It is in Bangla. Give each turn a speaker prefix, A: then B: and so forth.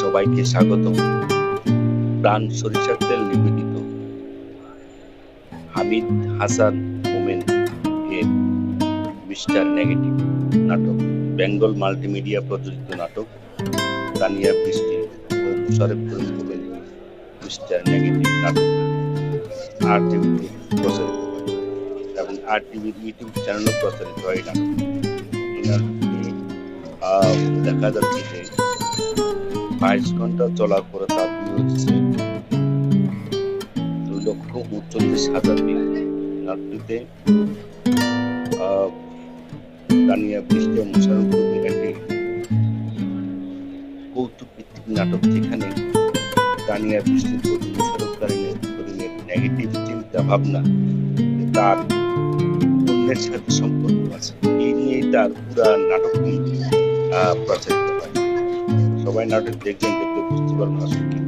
A: সবাইকে স্বাগত প্রাণ সরিষার তেল নিবেদিত। হামিদ হাসান মোমেন এর মিস্টার নেগেটিভ নাটক, বেঙ্গল মাল্টিমিডিয়া প্রযোজিত নাটক তানিয়া বৃষ্টি ও মুশারফ করিম মোমেন মিস্টার নেগেটিভ নাটক। আর টিভিতে প্রচারিত এবং আর টিভির ইউটিউব চ্যানেলও প্রচারিত হয় নাটক। দেখা যাচ্ছে যে বাইশ ঘণ্টা চলার পরে তার হচ্ছে। দুই লক্ষ উনচল্লিশ হাজার নাটকটিতে আহ, তানিয়া বৃষ্টি মোশারফ একটি কৌতুক ভিত্তিক নাটক যেখানে তানিয়া বৃষ্টির প্রতি নেগেটিভ চিন্তা ভাবনা তার অন্যের সাথে সম্পর্ক আছে। এই নিয়েই তার পুরা নাটকটি প্রচারিত হয়। সবাই নাটক দেখবেন দেখলে বুঝতে পারবেন আসলে কি